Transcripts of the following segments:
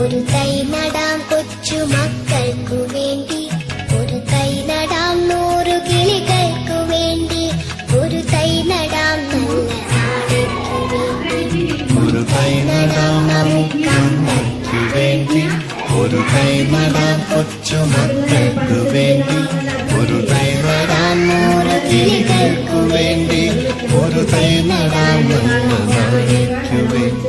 ഒരു തൈ നടാം കൊച്ചു മക്കൾക്കു വേണ്ടി. ഒരു തൈ നടാം നൂറു കിളികൾക്കു വേണ്ടി. ഒരു തൈ നടാം നല്ല നാളേക്കു വേണ്ടി. ഒരു തൈ നടാം നമുക്കു വേണ്ടി. ഒരു തൈ നടാം കൊച്ചു മക്കൾക്കു വേണ്ടി. ഒരു തൈ നടാം നൂറ് കിളികൾക്കു വേണ്ടി. ഒരു തൈ നടാം നല്ല നാളേക്കു വേണ്ടി.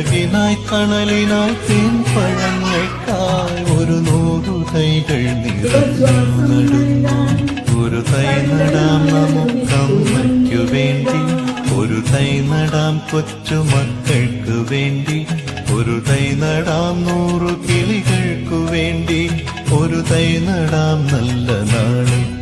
അഴകിനായി തണലിനായി തേൻ പഴങ്ങൾക്കായി ഒരു നൂറു തൈകൾ ഒരു തൈ നടാം നമുക്കമ്മയ്ക്കു വേണ്ടി. ഒരു തൈ നടാം കൊച്ചു മക്കൾക്ക് വേണ്ടി. ഒരു തൈ നടാം നൂറു കിളികൾക്കു വേണ്ടി. ഒരു തൈ നടാം നല്ല നാളേക്കു